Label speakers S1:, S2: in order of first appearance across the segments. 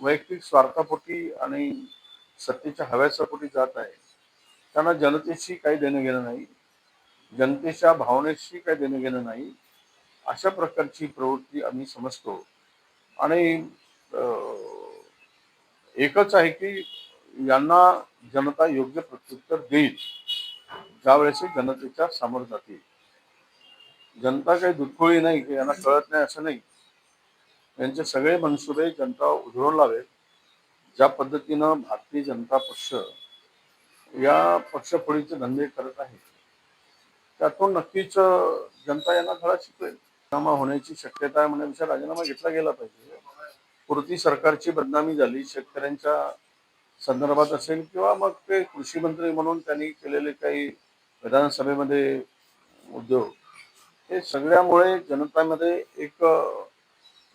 S1: वैयक्तिक स्वार्थापोटी आणि सत्तेच्या हव्यासापोटी जात आहे. त्यांना जनतेशी काही देणं घेणं नाही. जनतेच्या भावनेशी काही देणं घेणं नाही. अशा प्रकारची प्रवृत्ती आम्ही समजतो. आणि अं, एकच आहे की यांना जनता योग्य प्रत्युत्तर देईल. ज्यावेळेस जनतेच्या समोर जातील. जनता काही दुधखोळी नाही की यांना कळत नाही असं नाही. यांचे सगळे मनसुबे जनता उधळून लावेल ज्या पद्धतीनं भारतीय जनता पक्ष या पक्षफोडीचे धंदे करत आहे त्यातून नक्कीच जनता यांना धडा शिकवेल. राजीनामा होण्याची शक्यता आहे म्हणण्यापेक्षा राजीनामा घेतला गेला पाहिजे. पुरती सरकारची बदनामी झाली शेतकऱ्यांच्या संदर्भात असेल किंवा मग ते कृषी मंत्री म्हणून त्यांनी केलेले काही विधानसभेमध्ये उद्योग हे सगळ्यामुळे जनतामध्ये एक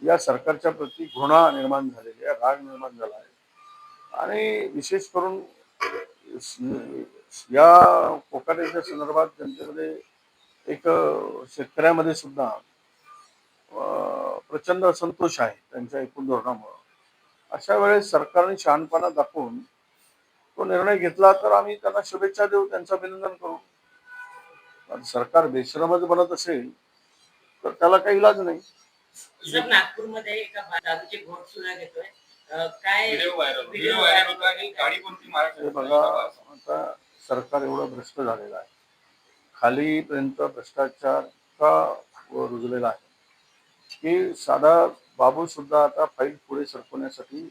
S1: या सरकारच्या प्रती घृणा निर्माण झालेली आहे राग निर्माण झाला आहे. आणि विशेष करून या कोकाट्याच्या संदर्भात जनतेमध्ये एक शेतकऱ्यामध्ये सुद्धा प्रचंड असंतोष आहे त्यांच्या एकूण धोरणामुळं. अशा वेळेस सरकारने शहाणपणा दाखवून तो निर्णय घेतला तर आम्ही त्यांना शुभेच्छा देऊ त्यांचं अभिनंदन करू. पण सरकार बेशरमच बनत असेल तर त्याला काही इलाज नाही.
S2: सर नागपूरमध्ये एका दारूची घोट सुद्धा घेतोय. अं, काय
S3: video viral
S2: video
S3: video viral होता आणि गाडी कोणती
S1: हे
S3: महाराष्ट्र
S1: बघा आता सरकार एवढं भ्रष्ट झालेलं आहे. खालीपर्यंत भ्रष्टाचार का रुजलेला आहे? की साधा बाबू सुद्धा आता फाईल पुढे सरकवण्यासाठी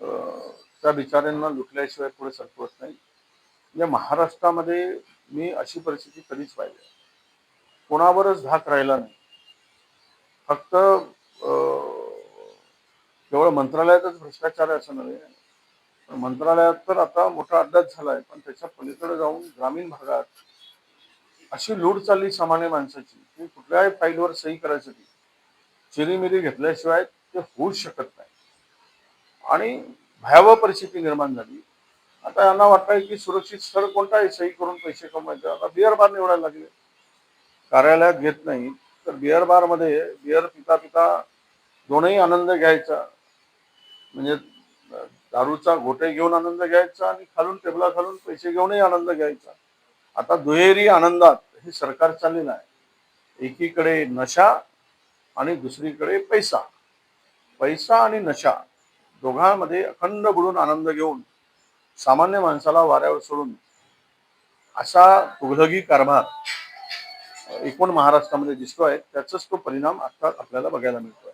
S1: अं, त्या बिचाऱ्यांना लुटल्याशिवाय पुढे सरकवत नाही? म्हणजे महाराष्ट्रामध्ये मी अशी परिस्थिती कधीच पाहिली नाही. कोणावरच धाक राहिला नाही. फक्त केवळ मंत्रालयातच भ्रष्टाचार आहे असं नव्हे. पण मंत्रालयात तर आता मोठा अड्डाच झाला आहे पण त्याच्या पलीकडे जाऊन ग्रामीण भागात अशी लूट चालली सामान्य माणसाची की कुठल्याही फाईलवर सही करायसाठी चिरीमिरी घेतल्याशिवाय ते होऊच शकत नाही. आणि भयावह परिस्थिती निर्माण झाली. आता यांना वाटतंय की सुरक्षित स्थळ कोणता आहे सही करून पैसे कमवायचे. आता बिअर बार निवडायला लागले. कार्यालयात घेत नाही तर बिअर बारमध्ये बिअर पिता पिता दोनही आनंद घ्यायचा. म्हणजे दारूचा घोटे घेऊन आनंद घ्यायचा आणि खालून टेबला खालून पैसे घेऊनही आनंद घ्यायचा. आता दुहेरी आनंदात हे सरकार चाललेलं आहे. एकीकडे नशा आणि दुसरीकडे पैसा. पैसा आणि नशा दोघांमध्ये अखंड बुडून आनंद घेऊन सामान्य माणसाला वाऱ्यावर सोडून असा तुघलगी कारभार एकूण महाराष्ट्रामध्ये दिसतोय त्याचाच तो परिणाम आता आपल्याला बघायला मिळतोय.